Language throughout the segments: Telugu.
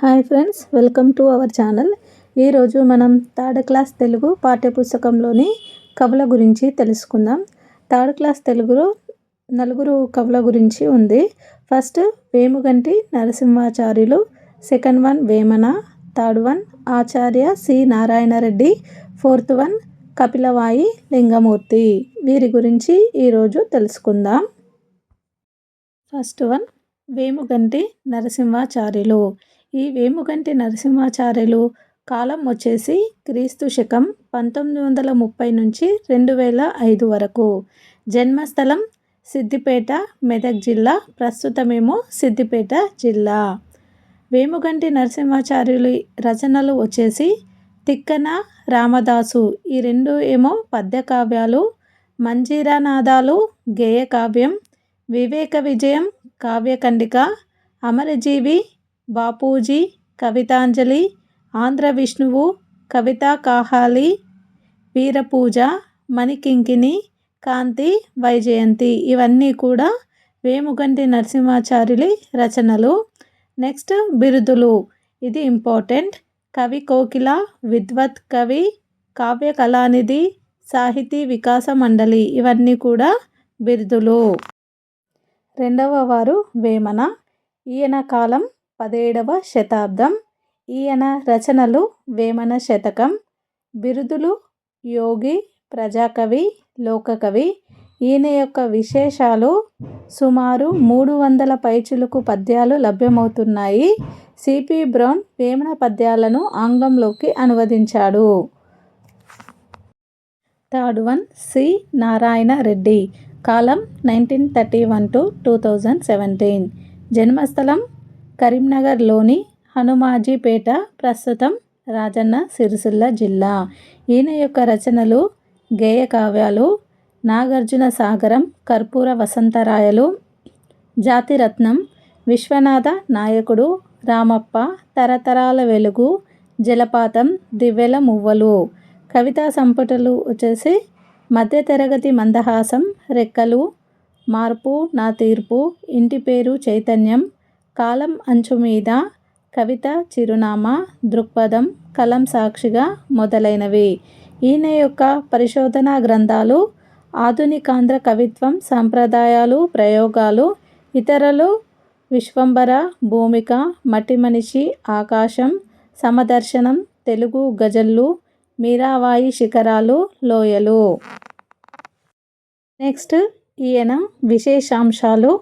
Hi friends welcome to our channel. ఈరోజు మనం థర్డ్ క్లాస్ తెలుగు పాఠ్యపుస్తకంలోని కవుల గురించి తెలుసుకుందాం. థర్డ్ క్లాస్ తెలుగులో నలుగురు కవుల గురించి ఉంది. First Vemuganti Narasimhacharyulu second one Vemana third one Acharya C Narayanareddy fourth one Kapilavayi Lingamurthy. వీరి గురించి ఈరోజు తెలుసుకుందాం. First one Vemuganti Narasimhacharyulu. ఈ వేముగంటి నరసింహాచార్యులు కాలం వచ్చేసి క్రీస్తు శకం పంతొమ్మిది వందల ముప్పై నుంచి రెండు వేల ఐదు వరకు. జన్మస్థలం సిద్దిపేట మెదక్ జిల్లా ప్రస్తుతమేమో సిద్దిపేట జిల్లా. వేముగంటి నరసింహాచార్యులు రచనలు వచ్చేసి తిక్కన రామదాసు. ఈ రెండు ఏమో పద్య కావ్యాలు మంజీరానాదాలు గేయ కావ్యం వివేక విజయం కావ్యకండిక అమరజీవి బాపూజీ కవితాంజలి ఆంధ్ర విష్ణువు కవితా కాహాలి వీరపూజ మణికింకిని కాంతి వైజయంతి ఇవన్నీ కూడా వేముగంటి నరసింహాచార్యులి రచనలు. నెక్స్ట్ బిరుదులు. ఇది ఇంపార్టెంట్. కవి కోకిల విద్వత్ కవి కావ్య కళానిధి సాహితీ వికాస మండలి ఇవన్నీ కూడా బిరుదులు. రెండవ వారు వేమన. ఈయన కాలం పదిహేడవ శతాబ్దం. ఈయన రచనలు వేమన శతకం బిరుదులు యోగి ప్రజాకవి లోకకవి. ఈయన యొక్క విశేషాలు సుమారు మూడు వందల పైచులకు పద్యాలు లభ్యమవుతున్నాయి. సిపి బ్రౌన్ వేమన పద్యాలను ఆంగ్లంలోకి అనువదించాడు. Third one C. Narayana Reddy. Column nineteen thirty one to two thousand seventeen. జన్మస్థలం కరీంనగర్లోని హనుమాజీపేట ప్రస్తుతం రాజన్న సిరిసిల్ల జిల్లా. ఈయన యొక్క రచనలు గేయ కావ్యాలు నాగార్జున సాగరం కర్పూర వసంతరాయలు జాతిరత్నం విశ్వనాథ నాయకుడు రామప్ప తరతరాల వెలుగు జలపాతం దివ్వెల మువ్వలు. కవితా సంపుటలు వచ్చేసి మధ్యతరగతి మందహాసం రెక్కలు మార్పు నా తీర్పు ఇంటి పేరు చైతన్యం కాలం అంచు మీద కవిత చిరునామా దృక్పథం కలం సాక్షిగా మొదలైనవి. ఈయన యొక్క పరిశోధనా గ్రంథాలు ఆధునికాంధ్ర కవిత్వం సాంప్రదాయాలు ప్రయోగాలు ఇతరులు విశ్వంబర భూమిక మట్టి మనిషి ఆకాశం సమదర్శనం తెలుగు గజల్లు మీరావాయి శిఖరాలు లోయలు. నెక్స్ట్ ఈయన విశేషాంశాలు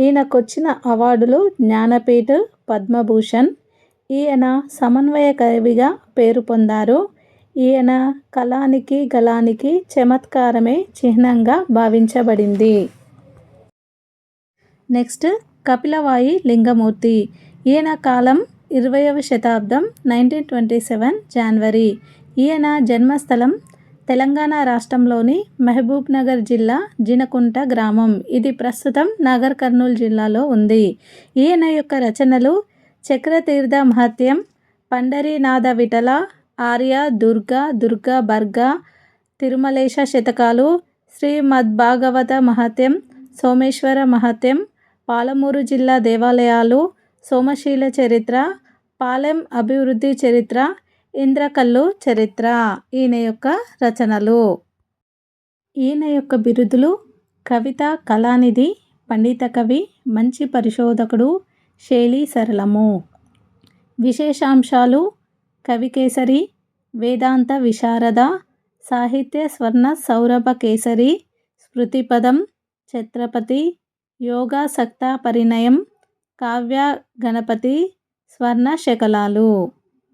ఈయనకొచ్చిన అవార్డులు జ్ఞానపీఠ పద్మభూషణ్. ఈయన సమన్వయ కవిగా పేరు పొందారు. ఈయన కళానికి గలానికి చమత్కారమే చిహ్నంగా భావించబడింది. నెక్స్ట్ కపిలవాయి లింగమూర్తి. ఈయన కాలం ఇరవయవ శతాబ్దం నైన్టీన్ ట్వంటీ సెవెన్ జనవరి. ఈయన జన్మస్థలం తెలంగాణ రాష్ట్రంలోని మహబూబ్ నగర్ జిల్లా జినకుంట గ్రామం. ఇది ప్రస్తుతం నగర్ కర్నూలు జిల్లాలో ఉంది. ఈయన యొక్క రచనలు చక్రతీర్థ మహత్యం పండరీనాథ విఠల ఆర్య దుర్గ దుర్గ బర్గ తిరుమలేశ శతకాలు శ్రీమద్భాగవత మహత్యం సోమేశ్వర మహత్యం పాలమూరు జిల్లా దేవాలయాలు సోమశీల చరిత్ర పాలెం అభివృద్ధి చరిత్ర ఇంద్రకల్లు చరిత్ర ఈయన యొక్క రచనలు. ఈయన యొక్క బిరుదులు కవిత కళానిధి పండిత కవి మంచి పరిశోధకుడు శైలి సరళము. విశేషాంశాలు కవికేసరి వేదాంత విశారద సాహిత్య స్వర్ణ సౌరభ కేసరి స్మృతిపదం ఛత్రపతి యోగా సక్త పరిణయం కావ్య గణపతి స్వర్ణ శకలాలు.